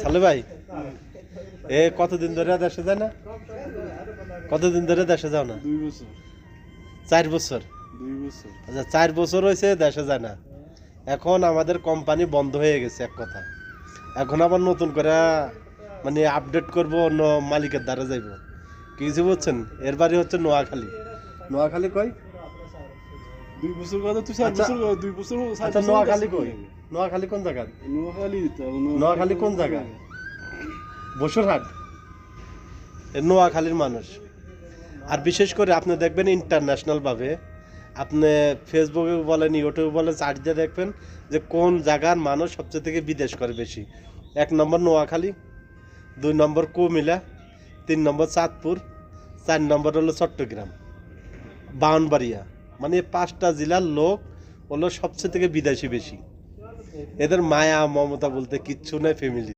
সালে ভাই? এ কতদিন ধরে দেশে যায় না? কতদিন ধরে দেশে যাও না? চার বছর? আচ্ছা চার বছর হয়েছে দেশে যায় না। এখন আমাদের কোম্পানি বন্ধ হয়ে গেছে এক কথা। এখন আবার নতুন করে মানে আপডেট করব অন্য মালিকের দ্বারা যাইব। কিছু বুঝছেন এর বাড়ি হচ্ছে নোয়াখালী। নোয়াখালী কই? দুই বছর কথা তুই চার আচ্ছা। বছর দুই বছর আচ্ছা নোয়াখালী কই? নোয়াখালী কোন জায়গা? নোয়াখালী নোয়াখালী কোন জায়গা? বসুরহাট? নোয়াখালীর মানুষ। আর বিশেষ করে আপনি দেখবেন ইন্টারন্যাশনাল ভাবে। আপনি ফেসবুকে বলেন ইউটিউবে বলেন সার্চ দিয়ে দেখবেন যে কোন জায়গার মানুষ সবচেয়ে থেকে বিদেশ করে বেশি। এক নম্বর নোয়াখালী দুই নম্বর কুমিল্লা তিন নম্বর চাঁদপুর চার নম্বর হলো চট্টগ্রাম। বাউনবাড়িয়া। মানে পাঁচটা জেলার লোক হলো সবচেয়ে থেকে বিদেশি বেশি। এদের মায়া, মমতা বলতে কিচ্ছু নাই ফ্যামিলি